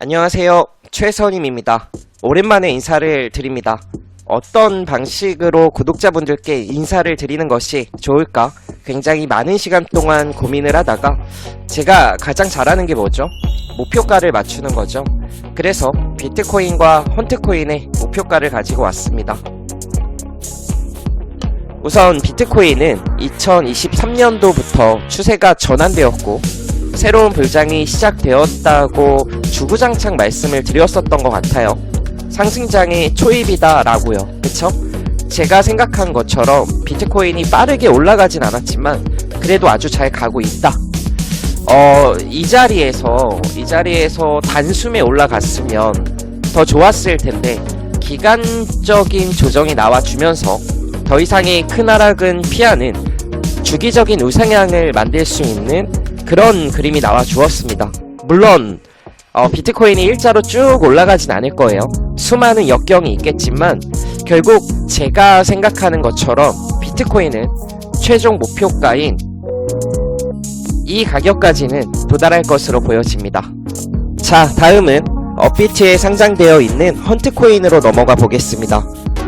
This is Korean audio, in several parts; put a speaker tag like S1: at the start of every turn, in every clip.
S1: 안녕하세요. 최선임입니다. 오랜만에 인사를 드립니다. 어떤 방식으로 구독자분들께 인사를 드리는 것이 좋을까? 굉장히 많은 시간 동안 고민을 하다가 제가 가장 잘하는 게 뭐죠? 목표가를 맞추는 거죠. 그래서 비트코인과 헌트코인의 목표가를 가지고 왔습니다. 우선 비트코인은 2023년도부터 추세가 전환되었고 새로운 불장이 시작되었다고 주구장창 말씀을 드렸었던 것 같아요. 상승장의 초입이다 라고요. 그쵸? 제가 생각한 것처럼 비트코인이 빠르게 올라가진 않았지만 그래도 아주 잘 가고 있다. 어, 이 자리에서, 이 자리에서 단숨에 올라갔으면 더 좋았을 텐데 기간적인 조정이 나와주면서 더 이상의 큰 하락은 피하는 주기적인 우상향을 만들 수 있는 그런 그림이 나와 주었습니다. 물론 어, 비트코인이 일자로 쭉 올라가진 않을 거예요. 수많은 역경이 있겠지만 결국 제가 생각하는 것처럼 비트코인은 최종 목표가인 이 가격까지는 도달할 것으로 보여집니다. 자, 다음은 업비트에 상장되어 있는 헌트코인으로 넘어가 보겠습니다.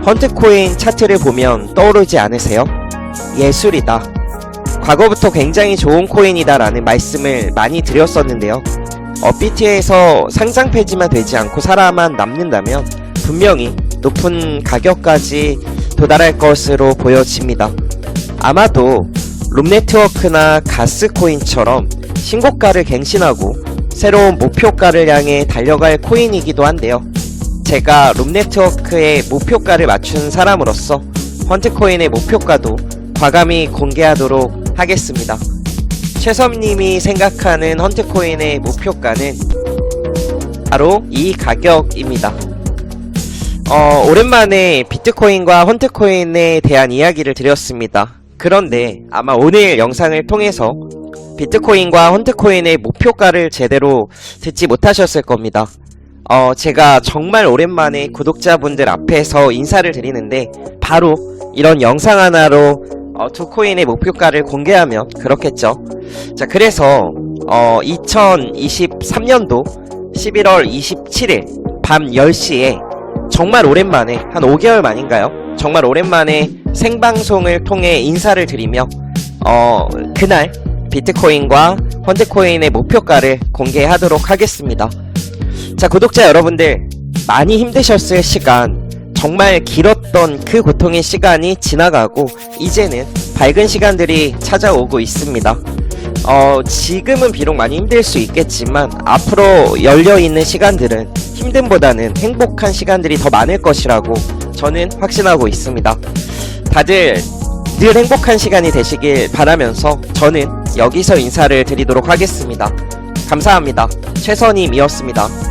S1: 헌트코인 차트를 보면 떠오르지 않으세요? 예술이다. 과거부터 굉장히 좋은 코인이다라는 말씀을 많이 드렸었는데요. 업비트에서 상장 폐지만 되지 않고 살아만 남는다면 분명히 높은 가격까지 도달할 것으로 보여집니다. 아마도 룸네트워크나 가스코인처럼 신고가를 갱신하고 새로운 목표가를 향해 달려갈 코인이기도 한데요. 제가 룸네트워크의 목표가를 맞춘 사람으로서 헌트코인의 목표가도 과감히 공개하도록 하겠습니다. 최섬님이 생각하는 헌트코인의 목표가는 바로 이 가격입니다. 어, 오랜만에 비트코인과 헌트코인에 대한 이야기를 드렸습니다. 그런데 아마 오늘 영상을 통해서 비트코인과 헌트코인의 목표가를 제대로 듣지 못하셨을 겁니다. 어, 제가 정말 오랜만에 구독자분들 앞에서 인사를 드리는데 바로 이런 영상 하나로 어, 두 코인의 목표가를 공개하면 그렇겠죠. 자, 그래서 어, 2023년도 11월 27일 밤 10시에 정말 오랜만에 한 5개월 만인가요? 정말 오랜만에 생방송을 통해 인사를 드리며 어, 그날 비트코인과 헌트코인의 목표가를 공개하도록 하겠습니다. 자, 구독자 여러분들 많이 힘드셨을 시간 정말 길었던 그 고통의 시간이 지나가고 이제는 밝은 시간들이 찾아오고 있습니다. 어, 지금은 비록 많이 힘들 수 있겠지만 앞으로 열려있는 시간들은 힘듦보다는 행복한 시간들이 더 많을 것이라고 저는 확신하고 있습니다. 다들 늘 행복한 시간이 되시길 바라면서 저는 여기서 인사를 드리도록 하겠습니다. 감사합니다. 최선임이었습니다.